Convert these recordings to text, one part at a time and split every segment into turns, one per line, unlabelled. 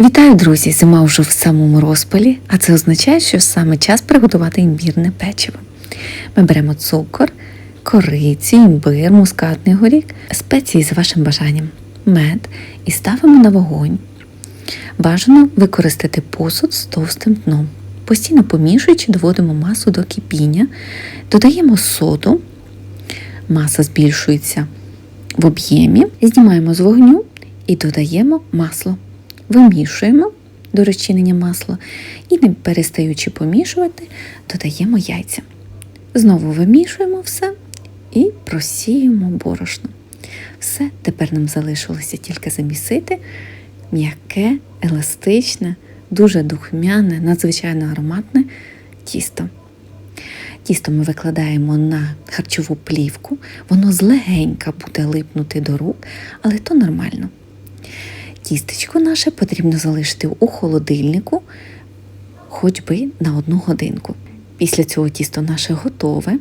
Вітаю, друзі! Зима вже в самому розпалі, а це означає, що саме час приготувати імбірне печиво. Ми беремо цукор, корицю, імбир, мускатний горіх, спеції за вашим бажанням, мед і ставимо на вогонь. Бажано використати посуд з товстим дном. Постійно помішуючи, доводимо масу до кипіння, додаємо соду, маса збільшується в об'ємі, знімаємо з вогню і додаємо масло. Вимішуємо до розчинення масла і, не перестаючи помішувати, додаємо яйця. Знову вимішуємо все і просіємо борошно. Все, тепер нам залишилося тільки замісити м'яке, еластичне, дуже духмяне, надзвичайно ароматне тісто. Тісто ми викладаємо на харчову плівку, воно злегенька буде липнути до рук, але то нормально. Тістечко наше потрібно залишити у холодильнику хоч би на одну годинку. Після цього тісто наше готове.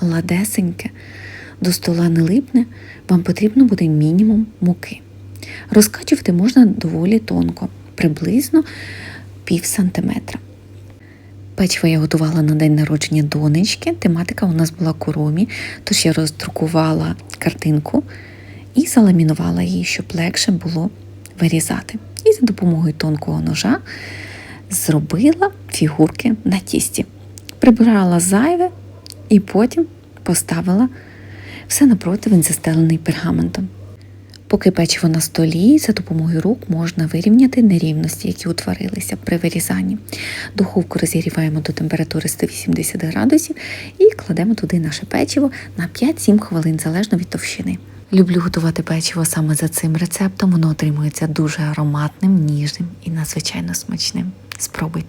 Ладесеньке, до стола не липне, вам потрібно буде мінімум муки. Розкачувати можна доволі тонко, приблизно пів сантиметра. Печиво я готувала на день народження донечки. Тематика у нас була куромі, тож я роздрукувала картинку і заламінувала її, щоб легше було вирізати. І за допомогою тонкого ножа зробила фігурки на тісті. Прибирала зайве і потім поставила все на противень, застелений пергаментом. Поки печиво на столі, за допомогою рук можна вирівняти нерівності, які утворилися при вирізанні. Духовку розігріваємо до температури 180 градусів і кладемо туди наше печиво на 5-7 хвилин, залежно від товщини. Люблю готувати печиво саме за цим рецептом. Воно отримується дуже ароматним, ніжним і надзвичайно смачним. Спробуйте.